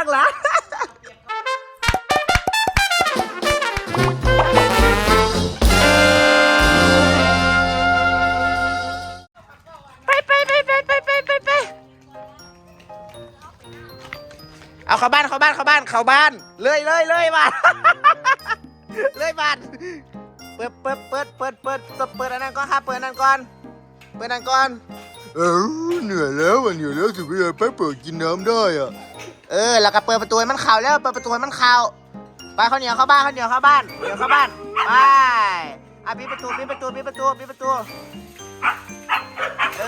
ักละไปไปไปไปไปไปไปไปเอาเข้าบ้านเข้าบ้านเข้าบ้านเข้าบ้านเลยเลยเลยบ้านเลยบ้านเปิดเปิดเปิดเปิดเปิดเปิดอันนั้นก่อนครัเปิดอันนั้นก่อนเปิดอันนั้นก่อน เออเหนื่อยแล้ววันอยู่แล้วถึงเวลาไปเปิดกินน้ำได้อะ เออแล้วก็เปิดประตูให้มันเข้าแล้วเปิดประตูให้มันเข้าไปข้าวเหนียวเข้าบ้านข้าวเหนียวเข้าบ้านเหนียวเข้าบ้านไปอะปิดประตูปิดประตูปิดประตูปิดประตูเอ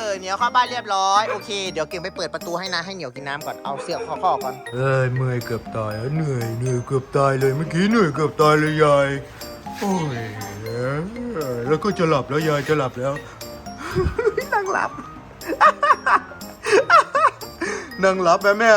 อเหนียวเข้าบ้านเรียบร้อยโอเคเดี๋ยวเก่งไปเปิดประตูให้นะให้เหนียวกินน้ำก่อนเอาเสื้อข้อข้อก่อนเอ้ยเมื่อยเกือบตายอะเหนื่อยเหนื่อยเกือบตายเลยเมื่อกี้เหนื่อยเกือบตายเลยยายโอ้ยแล้วก็จะหลับแล้วยายจะหลับแล้วนั่งหลับ นั่งหลับแม่แม่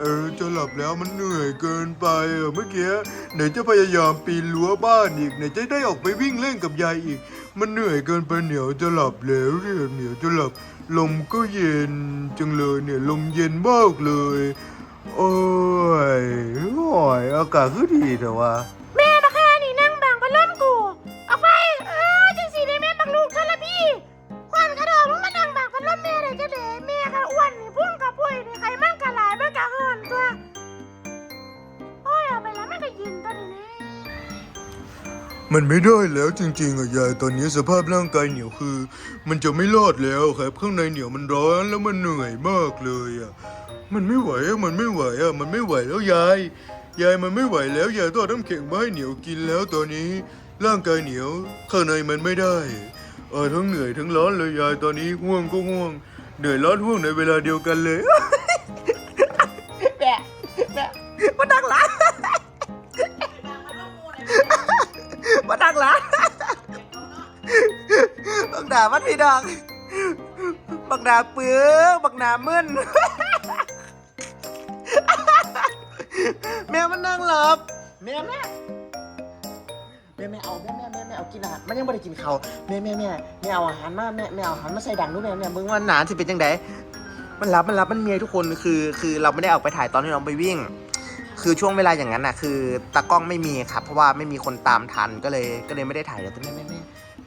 เออจะหลับแล้วมันเหนื่อยเกินไปอะเมื่อกี้ไหนจะพยายามปีนรั้วบ้านอีกไหนจะได้ออกไปวิ่งเล่นกับยายอีก มันเหนื่อยเกินไปเหนียวจะหลับแล้วเนี่ยเหนียวจะหลับลมก็เย็นจังเลยเนี่ยลมเย็นมากเลย โอ้ยโอ้ยอากาศคือดีแต่ว่า มันไม่ได้แล้วจริงๆอะยายตอนนี้สภาพร่างกายเหนียวคือ มันจะไม่รอดแล้วครับข้างในเหนียวมันร้อนแล้วมันเหนื่อยมากเลยอะมันไม่ไหวอะมันไม่ไหวอะมันไม่ไหวแล้วยายยายมันไม่ไหวแล้วยายต้องน้ำแข็งมาให้เหนียวกินแล้วตอนนี้ ร่างกายเหนียว ข้างในมันไม่ได้เออทั้งเหนื่อยทั้งร้อนเลยยายตอนนี้ง่วงก็ง่วงเหนื่อยร้อนง่วงในเวลาเดียวกันเลยแม่แม่มาดังหลังม ดังหลังบักดามันพี่ดองบักดาเปื้อบักดามึนแม่มันนั่งหลับแม่แม่แม่แม่เอาแม่แม่แม่แม่เอากินอาหารมันยังไม่ได้กินเขาวแม่แม่แม่แม่เอาอาหารมาแม่แม่เอาอาหารมาใส่ดังด้วยแม่แม่มึงว่าหนานสิเป็นจังไดมันรับมันรับมันเมียทุกคนคือ คือเราไม่ได้ออกไปถ่ายตอนที่เราไปวิ่ง คือช่วงเวลาอย่างนั้นน่ะ คือตากล้องไม่มีครับ เพราะว่าไม่มีคนตามทันก็เลยก็เลยไม่ได้ถ่ายเดี๋ยวแม่แม่แม่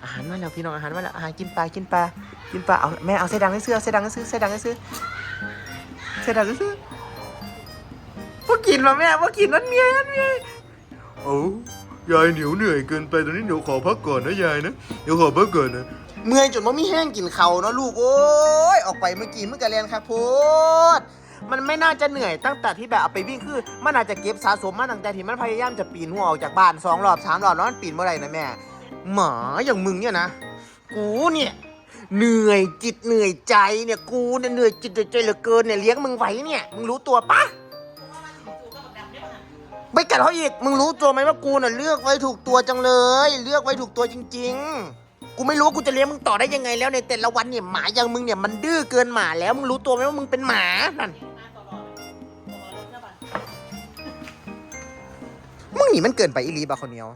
อาหารมาแล้วพี่น้องอาหารมาแล้วอาหารกินปลากินปลากินปลาเอาแม่เอาเสดังให้ซื้อเอาเสดังให้ซื้อเสดังให้ซื้อเสดังให้ซื้อพวกกินมาแม่พวกกินนั่นเมียนั่นเมียโอ้ยายเหนียวเหนื่อยเกินไปตอนนี้เดี๋ยวขอพักก่อนนะยายนะเดี๋ยวขอพักก่อนนะเมื่อยจนว่ามีแห้งกินเขาวเนาะลูกโอ้ยออกไปเมื่อกี้เมื่อกะเรียนครับโพด มันไม่น่าจะเหนื่อยตั้งแต่ที่แบบเอาไปวิ่งคือ มันอาจจะเก็บสะสมมาตั้งแต่ที่มันพยายามจะปีนหัวออกจากบ้านสองรอบสามรอบแล้วมันปีนเมื่อไหร่นะแม่ หมาอย่างมึงเนี่ยนะ กูเนี่ยเหนื่อยจิตเหนื่อยใจเนี่ยกูเนี่ยเหนื่อยจิตเหนื่อยใจเหลือเกินเนี่ยเลี้ยงมึงไว้เนี่ยมึงรู้ตัวปะไม่กัดเขาอีกมึงรู้ตัวไหมว่ากูเน่ะเลือกไว้ถูกตัวจังเลย เลือกไว้ถูกตัวจริง ๆ กูไม่รู้ว่ากูจะเลี้ยงมึงต่อได้ยังไงแล้วในแต่ละวันเนี่ยหมาอย่างมึงเนี่ยมันดื้อเกินหมาแล้วมึงรู้ตัวไหมว่ามึงเป็นหมานั่นมึงหนีมันเกินไปอีลีบาคนเดียว